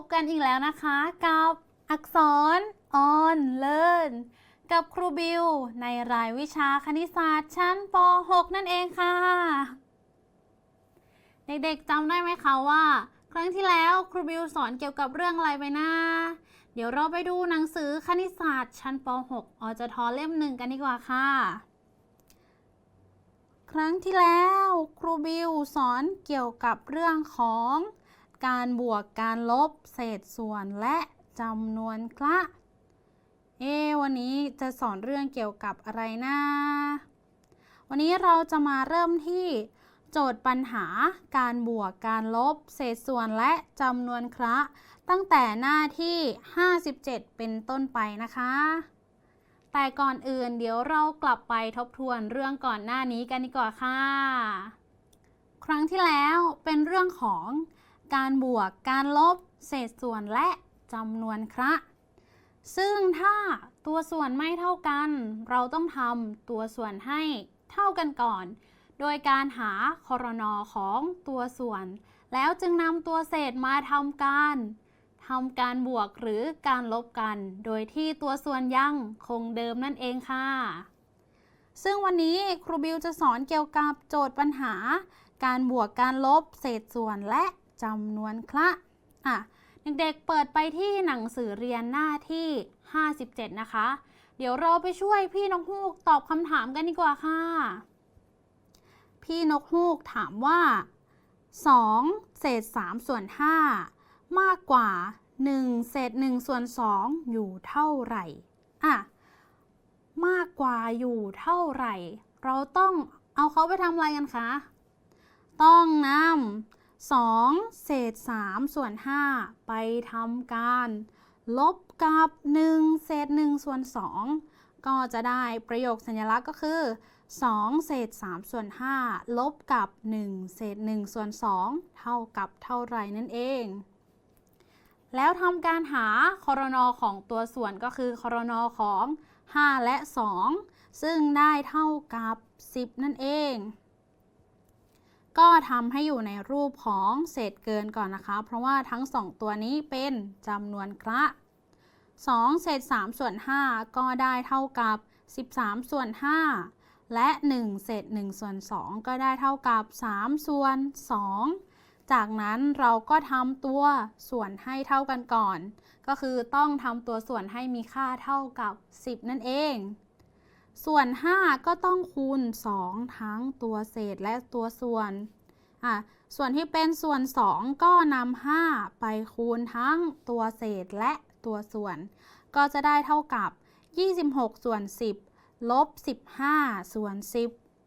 พบกันอีกแล้วนะคะกับอักษรออนเลินกับครูบิว ในรายวิชาคณิตศาสตร์ชั้นป .6 นั่นเองค่ะ เด็กๆจำได้ไหมคะว่า ครั้งที่แล้วครูบิวสอนเกี่ยวกับเรื่องอะไรไปนะ เดี๋ยวเราไปดูหนังสือคณิตศาสตร์ชั้นป .6 อจทเล่มหนึ่งกันดีกว่าค่ะ ครั้งที่แล้วครูบิวสอนเกี่ยวกับเรื่องของ การบวกการลบเศษส่วนและจำนวนคละเอวันนี้จะสอนเรื่องเกี่ยวกับอะไรนะ วันนี้เราจะมาเริ่มที่โจทย์ปัญหาการบวกการลบ เศษส่วนและจำนวนคละตั้งแต่หน้าที่ 57 เป็นต้นไปนะคะ แต่ก่อนอื่นเดี๋ยวเรากลับไปทบทวนเรื่องก่อนหน้านี้กันดีกว่าค่ะ ครั้งที่แล้วเป็นเรื่องของ การบวก การลบ เศษส่วนและจำนวนคระซึ่งถ้าตัวส่วนไม่เท่ากัน เราต้องทำตัวส่วนให้เท่ากันก่อน โดยการหาคอรนอของตัวส่วน แล้วจึงนำตัวเศษมาทำการทำการบวกหรือการลบกัน โดยที่ตัวส่วนยังคงเดิมนั่นเองค่ะ ซึ่งวันนี้ครูบิวจะสอนเกี่ยวกับโจทย์ปัญหา การบวกการลบเศษส่วนและ จำนวนคละอะเด็กๆเปิดไปที่หนังสือเรียนหน้าที่ 57 นะคะ เดี๋ยวเราไปช่วยพี่นกฮูกตอบคำถามกันดีกว่าค่ะ พี่นกฮูกถามว่า 2 เศษ 3 ส่วน 5 มากกว่า 1 เศษ 1 ส่วน 2 อยู่เท่าไหร่อะมากกว่าอยู่เท่าไหร่ เราต้องเอาเขาไปทำอะไรกันคะ ต้องนำ 2 เศษ 3 ส่วน 5 ไปทำการ ลบกับ 1 เศษ 1 ส่วน 2 ก็จะได้ประโยคสัญลักษณ์ก็คือ 2 เศษ 3 ส่วน 5 ลบกับ 1 เศษ 1 ส่วน 2 เท่ากับเท่าไหร่นั่นเอง แล้วทำการหาคอรนอของตัวส่วนก็คือคอรนอของ 5 และ 2 ซึ่งได้เท่ากับ 10 นั่นเอง ก็ทำให้อยู่ในรูปของเศษเกินก่อนนะคะ เพราะว่าทั้ง 2 ตัวนี้เป็นจำนวนคละ2เศษ3ส่วน5ก็ได้เท่ากับ 13 ส่วน 5 และ 1 เศษ1ส่วน 2 ก็ได้เท่ากับ 3 ส่วน 2 จากนั้นเราก็ทำตัวส่วนให้เท่ากันก่อน ก็คือต้องทำตัวส่วนให้มีค่าเท่ากับ 10 นั่นเอง ส่วน 5 ก็ต้องคูณ 2 ทั้งตัวเศษและตัวส่วน อะ ส่วนที่เป็นส่วน 2 ก็นำ5ไปคูณทั้งตัวเศษและตัวส่วน ก็จะได้เท่ากับ 26 ส่วน 10 ลบ 15 ส่วน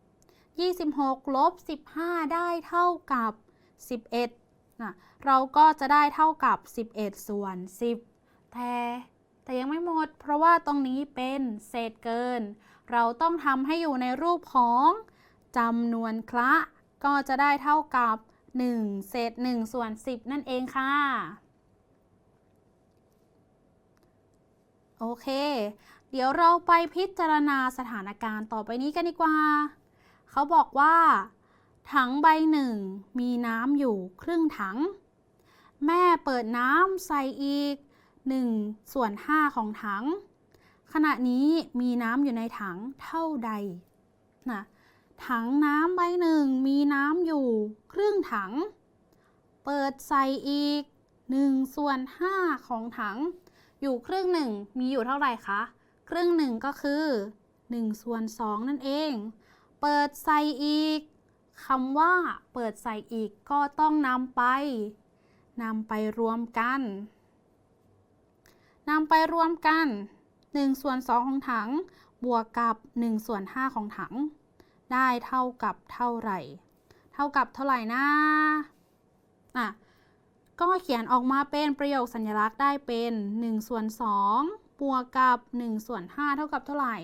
10 26 ลบ 15 ได้เท่ากับ 11นะเราก็จะได้เท่ากับ 11 ส่วน 10 แต่ แต่ยังไม่หมด เพราะว่าตรงนี้เป็นเศษเกิน เราต้องทำให้อยู่ในรูปของจำนวนคละ ก็จะได้เท่ากับ 1 เศษ 1 ส่วน 10 นั่นเองค่ะ โอเค เดี๋ยวเราไปพิจารณาสถานการณ์ต่อไปนี้กันดีกว่า เขาบอกว่า ถังใบหนึ่งมีน้ำอยู่ครึ่งถัง แม่เปิดน้ำใส่อีก 1ส่วน 5 ของถัง ขณะนี้มีน้ำอยู่ในถังเท่าใดนะถังน้ำใบหนึ่งมีน้ำอยู่ครึ่งถัง เปิดใส่อีก1ส่วน 5 ของถัง อยู่ครึ่งหนึ่งมีอยู่เท่าไหร่คะครึ่งหนึ่งก็คือ1ส่วน2นั่นเอง เปิดใส่อีกคำว่า เปิดใส่อีกก็ต้องนำไปนำไปรวมกัน นำไปรวมกัน1ส่วน2ของถัง บวกกับ1ส่วน5ของถัง ได้เท่ากับเท่าไหร่ เท่ากับเท่าไหร่นะอะก็เขียนออกมาเป็นประโยคสัญลักษณ์ได้เป็น1ส่วน2บวกกับ1ส่วน5เท่ากับเท่าไหร่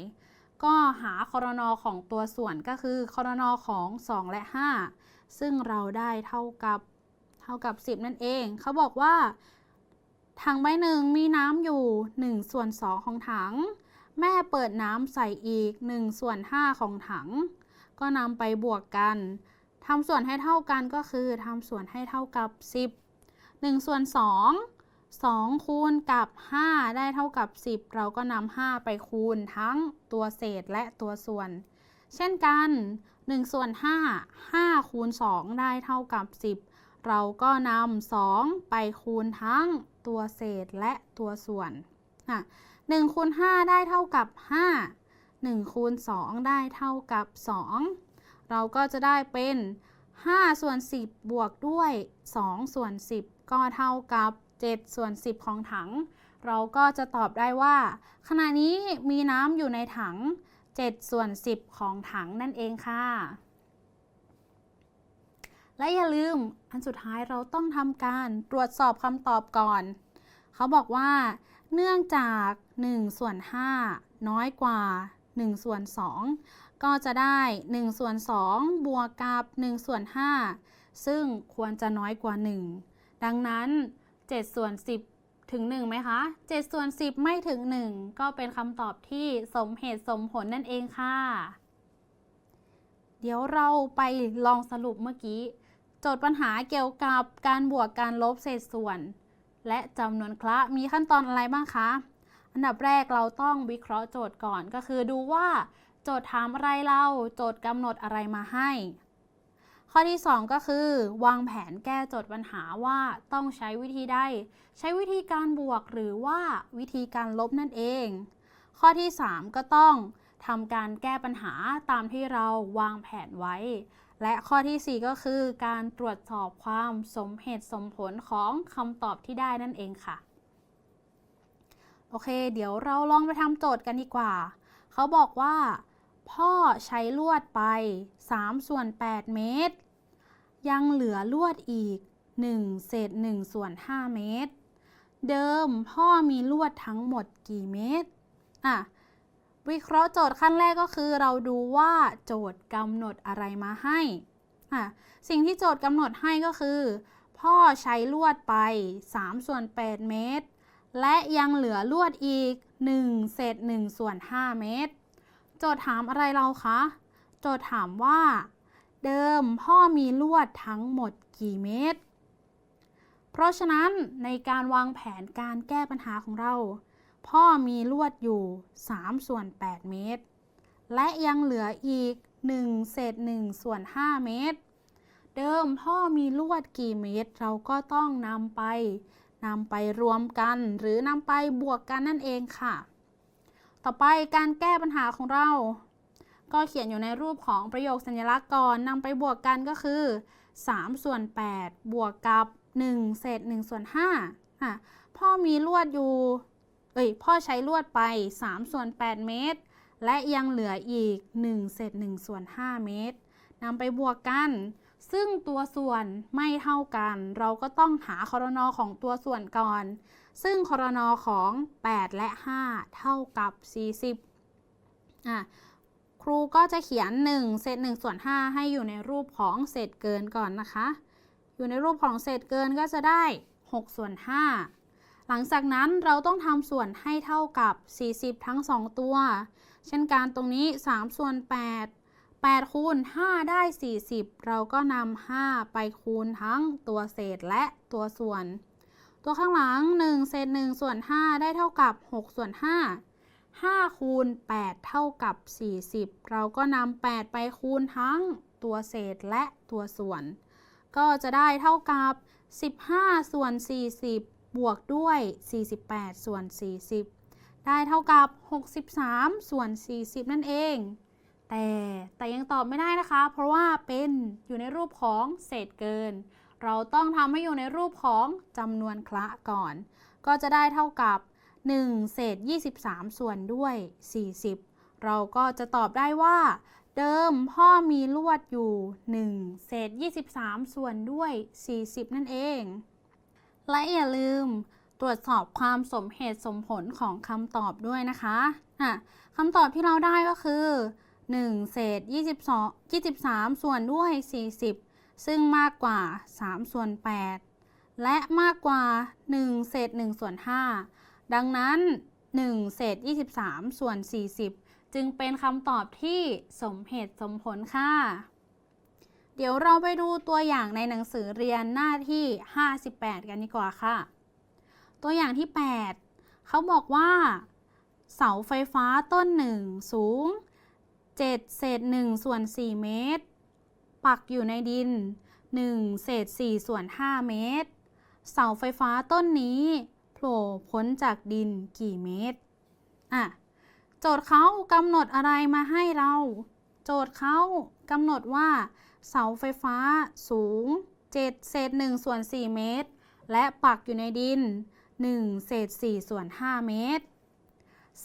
ก็หาคอรนอของตัวส่วนก็คือคอรนอของ 2 และ 5 ซึ่งเราได้เท่ากับเท่ากับ 10 นั่นเอง เขาบอกว่า ถังใบหนึ่งมีน้ำอยู่1ส่วน2ของถัง แม่เปิดน้ำใส่อีก1ส่วน5ของถัง ก็นำไปบวกกันทำส่วนให้เท่ากันก็คือทำส่วนให้เท่ากับ 10 1ส่วน2 2 คูณกับ 5 ได้เท่ากับ 10 เราก็นำ5ไปคูณทั้งตัวเศษและตัวส่วน เช่นกัน1ส่วน5 5 คูณ 2 ได้เท่ากับ 10 เราก็นำ2ไปคูณทั้งตัวเศษและตัวส่วนอะ1คูณ5ได้เท่ากับ 5 1คูณ2ได้เท่ากับ 2 เราก็จะได้เป็น 5 ส่วน 10 บวกด้วย 2 ส่วน 10 ก็เท่ากับ 7 ส่วน 10 ของถัง เราก็จะตอบได้ว่า ขณะนี้มีน้ำอยู่ในถัง 7 ส่วน 10 ของถังนั่นเองค่ะ และอย่าลืมอันสุดท้ายเราต้องทำการตรวจสอบคำตอบก่อน เขาบอกว่า เนื่องจาก1ส่วน5น้อยกว่า1ส่วน2ก็จะได้1ส่วน2บวกกับ1ส่วน5ซึ่งควรจะน้อยกว่า 1 ดังนั้น7ส่วน10 ถึง1ไหมคะ7ส่วน10 ไม่ถึง 1 ก็เป็นคำตอบที่สมเหตุสมผลนั่นเองค่ะ เดี๋ยวเราไปลองสรุปเมื่อกี้ จทย์ปัญหาเกี่ยวกับการบวกการลบเศษส่วน และจำนวนคละมีขั้นตอนอะไรบ้างคะ อันดับแรกเราต้องวิเคราะห์โจทย์ก่อนก็คือดูว่าโจทย์ถามอะไรเราโจทย์กำหนดอะไรมาให้ ข้อที่ 2 ก็คือ วางแผนแก้โจทย์ปัญหาว่าต้องใช้วิธีใดใช้วิธีการบวกหรือว่าวิธีการลบนั่นเอง ข้อที่ 3 ก็ต้องทำการแก้ปัญหาตามที่เราวางแผนไว้ และข้อทีสี่ 4 ก็คือ การตรวจสอบความสมเหตุสมผลของคำตอบที่ได้นั่นเองค่ะ โอเค เดี๋ยวเราลองไปทำโจทย์กันดีกว่า เขาบอกว่า พ่อใช้ลวดไป3ส่วน8เมตร ยังเหลือลวดอีก 1 เศษ1ส่วน5เมตร เดิมพ่อมีลวดทั้งหมดกี่เมตร อะ วิเคราะห์โจทย์ขั้นแรกก็คือเราดูว่าโจทย์กำหนดอะไรมาให้สิ่งที่โจทย์กำหนดให้ก็คือ พ่อใช้ลวดไป3ส่วน8เมตร และยังเหลือลวดอีก1เศษ1ส่วน5เมตร โจทย์ถามอะไรเราคะ โจทย์ถามว่า เดิมพ่อมีลวดทั้งหมดกี่เมตร เพราะฉะนั้นในการวางแผนการแก้ปัญหาของเรา พ่อมีลวดอยู่3ส่วน8เมตร และยังเหลืออีก 1 เศษ1ส่วน5เมตร เดิมพ่อมีลวดกี่เมตร เราก็ต้องนำไปนำไปรวมกันหรือนำไปบวกกันนั่นเองค่ะ ต่อไปการแก้ปัญหาของเรา ก็เขียนอยู่ในรูปของประโยคสัญลักษณ์ก่อนนำไปบวกกันก็คือ3ส่วน8บวกกับ 1 เศษ1ส่วน5อะพ่อมีลวดอยู่ เอ้ยพ่อใช้ลวดไป3ส่วน8เมตร และยังเหลืออีก1เศษ1ส่วน5เมตรนำไปบวกกัน ซึ่งตัวส่วนไม่เท่ากัน เราก็ต้องหาคอรนอของตัวส่วนก่อน ซึ่งคอรนอของ 8 และ 5 เท่ากับ 40อะครูก็จะเขียน 1 เศษ1ส่วน5ให้อยู่ในรูปของเศษเกินก่อนนะคะ อยู่ในรูปของเศษเกินก็จะได้6ส่วน5 หลังจากนั้นเราต้องทำส่วนให้เท่ากับ 40 ทั้ง 2 ตัว เช่นการตรงนี้ 3 ส่วน 8 8 คูณ 5 ได้ 40 เราก็นำ 5 ไปคูณทั้งตัวเศษและตัวส่วน ตัวข้างหลัง 1 เศษ 1 ส่วน 5 ได้เท่ากับ 6 ส่วน 5 5 คูณ 8 เท่ากับ 40 เราก็นำ 8 ไปคูณทั้งตัวเศษและตัวส่วน ก็จะได้เท่ากับ 15 ส่วน 40 บวกด้วย 48 ส่วน 40 ได้เท่ากับ 63 ส่วน 40 นั่นเอง แต่แต่ยังตอบไม่ได้นะคะ เพราะว่าเป็นอยู่ในรูปของเศษเกิน เราต้องทำให้อยู่ในรูปของจำนวนคละก่อน ก็จะได้เท่ากับ 1 เศษ 23 ส่วนด้วย 40 เราก็จะตอบได้ว่า เดิมพ่อมีลวดอยู่ 1 เศษ 23 ส่วนด้วย 40 นั่นเอง และอย่าลืมตรวจสอบความสมเหตุสมผลของคำตอบด้วยนะคะะคำตอบที่เราได้ก็คือ 1 เศษ 22 23 ส่วนด้วย 40 ซึ่งมากกว่า 3 ส่วน 8 และมากกว่า 1 เศษ 1 ส่วน 5 ดังนั้น 1 เศษ 23 ส่วน 40 จึงเป็นคำตอบที่สมเหตุสมผลค่ะ เดี๋ยวเราไปดูตัวอย่างในหนังสือเรียนหน้าที่ 58 กันดีกว่าค่ะ ตัวอย่างที่ 8 เขาบอกว่า เสาไฟฟ้าต้นหนึ่งสูง 7 เศษ1ส่วน 4 เมตร ปักอยู่ในดิน 1 เศษ4ส่วน 5 เมตร เสาไฟฟ้าต้นนี้โผล่พ้นจากดินกี่เมตร อะ โจทย์เขากำหนดอะไรมาให้เรา โจทย์เขากำหนดว่า เสาไฟฟ้าสูง 7 เศษ1ส่วน 4 เมตร และปักอยู่ในดิน 1 เศษ4ส่วน 5 เมตร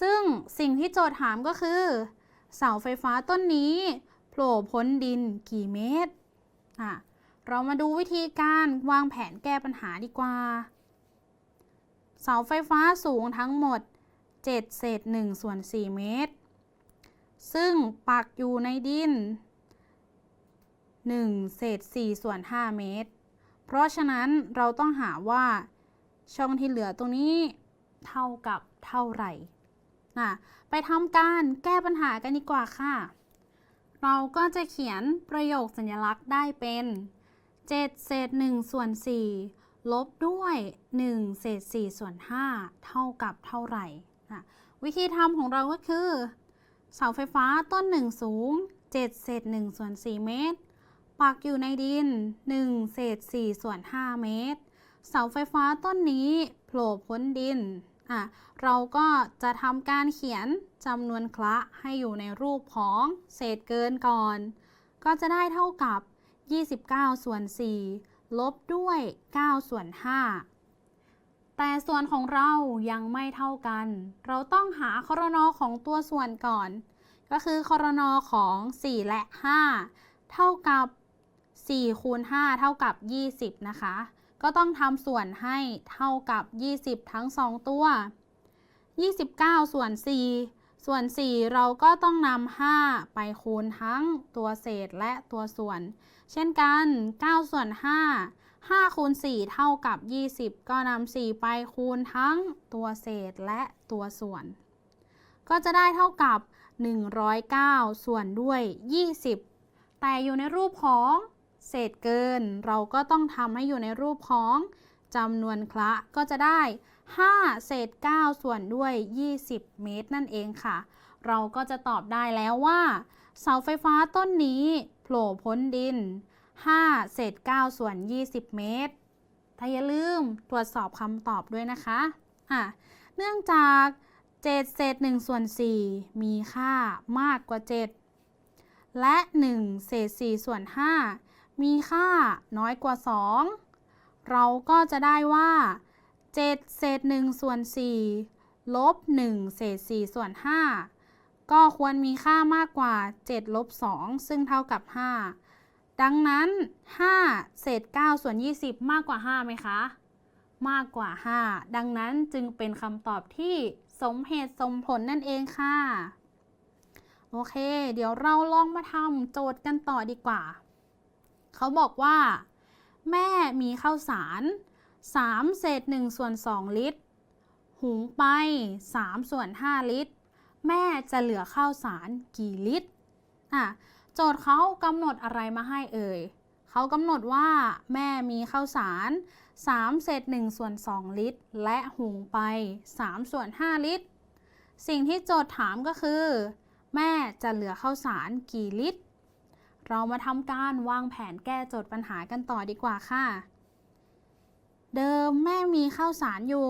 ซึ่งสิ่งที่โจทย์ถามก็คือ เสาไฟฟ้าต้นนี้โผล่พ้นดินกี่เมตรอะเรามาดูวิธีการวางแผนแก้ปัญหาดีกว่า เสาไฟฟ้าสูงทั้งหมด 7 เศษ1ส่วน 4 เมตร ซึ่งปักอยู่ในดิน 1 เศษ 4 ส่วน 5 เมตร เพราะฉะนั้นเราต้องหาว่าช่องที่เหลือตรงนี้เท่ากับเท่าไหร่นะไปทำการแก้ปัญหากันดีกว่าค่ะ เราก็จะเขียนประโยคสัญลักษณ์ได้เป็น 7 เศษ 1 ส่วน 4 ลบด้วย 1 เศษ 4 ส่วน 5 เท่ากับเท่าไหร่นะวิธีทำของเราก็คือ เสาไฟฟ้าต้นหนึ่งสูง 7 เศษ 1 ส่วน 4 เมตร ปักอยู่ในดิน 1 เศษ4ส่วน 5 เมตร เสาไฟฟ้าต้นนี้โผล่พ้นดินอะเราก็จะทำการเขียนจำนวนคละให้อยู่ในรูปของเศษเกินก่อน ก็จะได้เท่ากับ 29 ส่วน 4 ลบด้วย 9 ส่วน 5 แต่ส่วนของเรายังไม่เท่ากัน เราต้องหาครนของตัวส่วนก่อน ก็คือครนของ 4 และ 5 เท่ากับ 4คูณ5เท่ากับ 20 นะคะ ก็ต้องทำส่วนให้เท่ากับ 20 ทั้ง 2 ตัว 29 ส่วน 4 ส่วน 4 เราก็ต้องนำ5ไปคูณทั้งตัวเศษและตัวส่วน เช่นกัน 9 ส่วน 5 5คูณ4เท่ากับ 20 ก็นำ4ไปคูณทั้งตัวเศษและตัวส่วน ก็จะได้เท่ากับ 109 ส่วนด้วย 20 แต่อยู่ในรูปของ เศษเกิน เราก็ต้องทำให้อยู่ในรูปของจำนวนคละก็จะได้ 5 เศษ 9 ส่วนด้วย 20 เมตรนั่นเองค่ะ เราก็จะตอบได้แล้วว่า เสาไฟฟ้าต้นนี้โผล่พ้นดิน 5 เศษ 9 ส่วน 20 เมตร ถ้าอย่าลืมตรวจสอบคำตอบด้วยนะคะอะเนื่องจาก7เศษ1ส่วน4มีค่ามากกว่า 7 และ 1 เศษ4ส่วน5 มีค่าน้อยกว่า 2 เราก็จะได้ว่า 7 เศษ1ส่วน4ลบ1เศษ4ส่วน 5 ก็ควรมีค่ามากกว่า 7 ลบ 2 ซึ่งเท่ากับ 5 ดังนั้น 5 เศษ9ส่วน 20 มากกว่า 5 ไหมคะ มากกว่า 5 ดังนั้นจึงเป็นคำตอบที่สมเหตุสมผลนั่นเองค่ะ โอเค เดี๋ยวเราลองมาทำโจทย์กันต่อดีกว่า เขาบอกว่า แม่มีข้าวสาร 3 เศษ1ส่วน2ลิตร หุงไป 3 ส่วน 5 ลิตร แม่จะเหลือข้าวสารกี่ลิตรอะโจทย์เขากำหนดอะไรมาให้เอ่ยเขากำหนดว่าแม่มีข้าวสาร 3 เศษ1ส่วน 2 ลิตร และหุงไป 3 ส่วน 5 ลิตร สิ่งที่โจทย์ถามก็คือ แม่จะเหลือข้าวสารกี่ลิตร เรามาทำการวางแผนแก้โจทย์ปัญหากันต่อดีกว่าค่ะ เดิมแม่มีข้าวสารอยู่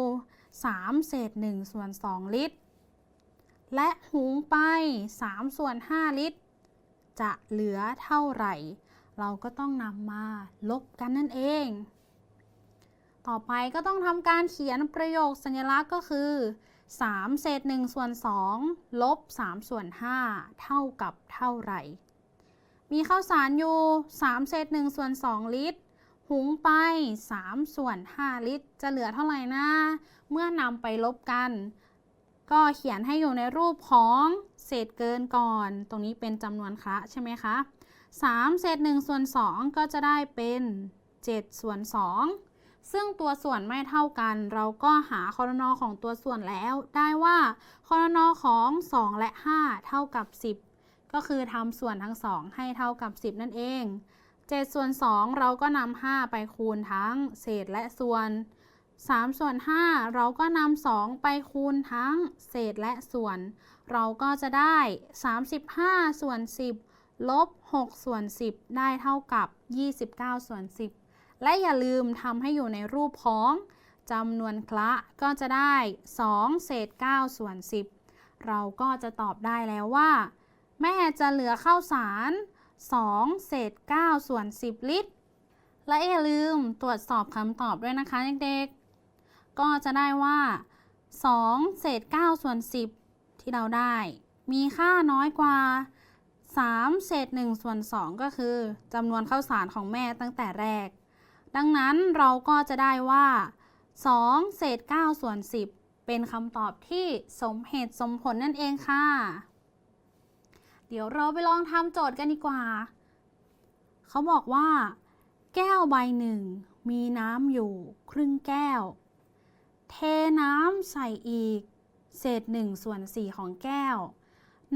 3 เศษ1ส่วน 2 ลิตร และหุงไป 3 ส่วน 5 ลิตร จะเหลือเท่าไหร่ เราก็ต้องนำมาลบกันนั่นเอง ต่อไปก็ต้องทำการเขียนประโยคสัญลักษณ์ก็คือ 3 เศษ1ส่วน2ลบ3ส่วน5เท่ากับเท่าไหร่ มีข้าวสารอยู่ 3 เศษ1ส่วน 2 ลิตร หุงไป 3 ส่วน 5 ลิตร จะเหลือเท่าไหร่นะ เมื่อนำไปลบกัน ก็เขียนให้อยู่ในรูปของเศษเกินก่อน ตรงนี้เป็นจำนวนคละใช่ไหมคะ 3 เศษ1ส่วน 2 ก็จะได้เป็น 7 ส่วน 2 ซึ่งตัวส่วนไม่เท่ากัน เราก็หาคอรนอของตัวส่วนแล้ว ได้ว่าคอรนอของ 2 และ 5 เท่ากับ 10 ก็คือทำส่วนทั้ง2ให้เท่ากับ 10 นั่นเอง7ส่วน2เราก็นำ5ไปคูณทั้งเศษและส่วน 3 ส่วน 5 เราก็นำ2ไปคูณทั้งเศษและส่วน เราก็จะได้ 35 ส่วน 10 ลบ 6 ส่วน 10 ได้เท่ากับ 29 ส่วน 10 และอย่าลืมทำให้อยู่ในรูปของจำนวนคละก็จะได้ 2 เศษ 9 ส่วน 10 เราก็จะตอบได้แล้วว่า แม่จะเหลือข้าวสาร 2 เศษ 9 ส่วน 10 ลิตร และอย่าลืมตรวจสอบคำตอบด้วยนะคะเด็กๆ ก็จะได้ว่า 2 เศษ 9 ส่วน 10 ที่เราได้ มีค่าน้อยกว่า 3 เศษ 1 ส่วน 2 ก็คือจำนวนข้าวสารของแม่ตั้งแต่แรก ดังนั้นเราก็จะได้ว่า 2 เศษ 9 ส่วน 10 เป็นคำตอบที่สมเหตุสมผลนั่นเองค่ะ เดี๋ยวเราไปลองทำโจทย์กันดีกว่า เขาบอกว่า แก้วใบหนึ่ง มีน้ำอยู่ครึ่งแก้ว เทน้ำใส่อีก เศษหนึ่งส่วนสี่ของแก้ว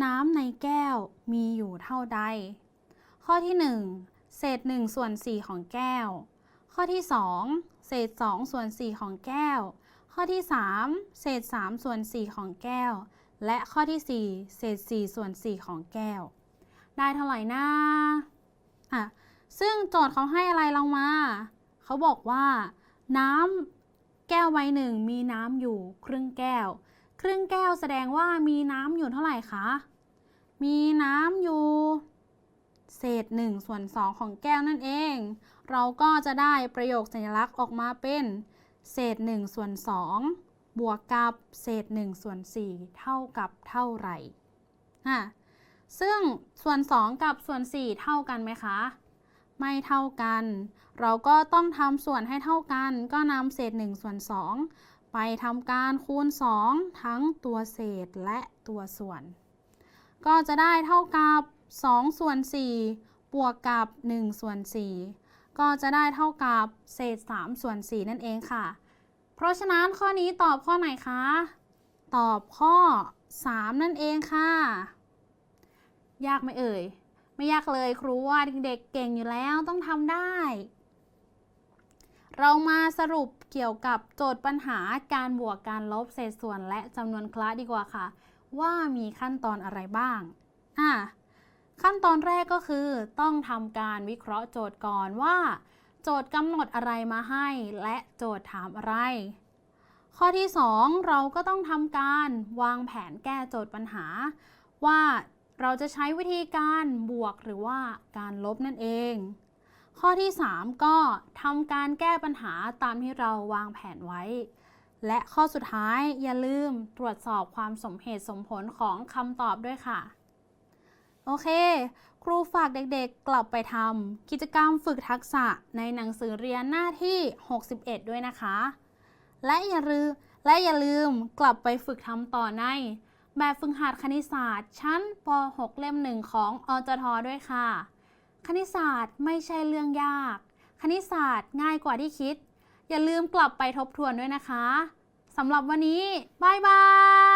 น้ำในแก้วมีอยู่เท่าใด ข้อที่ 1 เศษ1ส่วน4ของแก้ว ข้อที่ 2 เศษ2ส่วน4ของแก้ว ข้อที่ 3 เศษ3ส่วน4ของแก้ว และข้อที่ 4 เศษ 4 ส่วน 4 ของแก้ว ได้เท่าไหร่นะอะซึ่งโจทย์เขาให้อะไรเรามา เขาบอกว่า น้ำแก้วใบหนึ่งมีน้ำอยู่ครึ่งแก้ว ครึ่งแก้วแสดงว่ามีน้ำอยู่เท่าไหร่คะ มีน้ำอยู่เศษ1ส่วน2ของแก้วนั่นเอง เราก็จะได้ประโยคสัญลักษณ์ออกมาเป็น เศษ1ส่วน2 บวกกับเศษ1ส่วน4เท่ากับเท่าไหร่ฮะซึ่งส่วน 2 กับส่วน 4 เท่ากันไหมคะ ไม่เท่ากัน เราก็ต้องทำส่วนให้เท่ากัน ก็นำเศษ1ส่วน2ไปทำการคูณ 2 ทั้งตัวเศษและตัวส่วน ก็จะได้เท่ากับ2ส่วน4บวกกับ1ส่วน4ก็จะได้เท่ากับเศษ3ส่วน4นั่นเองค่ะ เพราะฉะนั้นข้อนี้ตอบข้อไหนคะ ตอบข้อ 3 นั่นเองค่ะ ยากไหมเอ่ย ไม่ยากเลยครูว่าเด็กๆเก่งอยู่แล้วต้องทำได้ เรามาสรุปเกี่ยวกับโจทย์ปัญหาการบวกการลบเศษส่วนและจำนวนคละดีกว่าค่ะ ว่ามีขั้นตอนอะไรบ้างอะขั้นตอนแรกก็คือต้องทำการวิเคราะห์โจทย์ก่อนว่า โจทย์กำหนดอะไรมาให้ และโจทย์ถามอะไร ข้อที่ 2 เราก็ต้องทำการวางแผนแก้โจทย์ปัญหา ว่าเราจะใช้วิธีการบวกหรือว่าการลบนั่นเอง ข้อที่ 3 ก็ทำการแก้ปัญหาตามที่เราวางแผนไว้ และข้อสุดท้ายอย่าลืมตรวจสอบความสมเหตุสมผลของคำตอบด้วยค่ะ โอเค ครูฝากเด็กๆกลับไปทำกิจกรรมฝึกทักษะในหนังสือเรียนหน้าที่ 61 ด้วยนะคะ และอย่าลืมและอย่าลืมกลับไปฝึกทำต่อใน แบบฝึกหัดคณิตศาสตร์ ชั้นป .6 เล่มหนึ่งของอจทด้วยค่ะ คณิตศาสตร์ไม่ใช่เรื่องยาก คณิตศาสตร์ง่ายกว่าที่คิด อย่าลืมกลับไปทบทวนด้วยนะคะสำหรับวันนี้บายบาย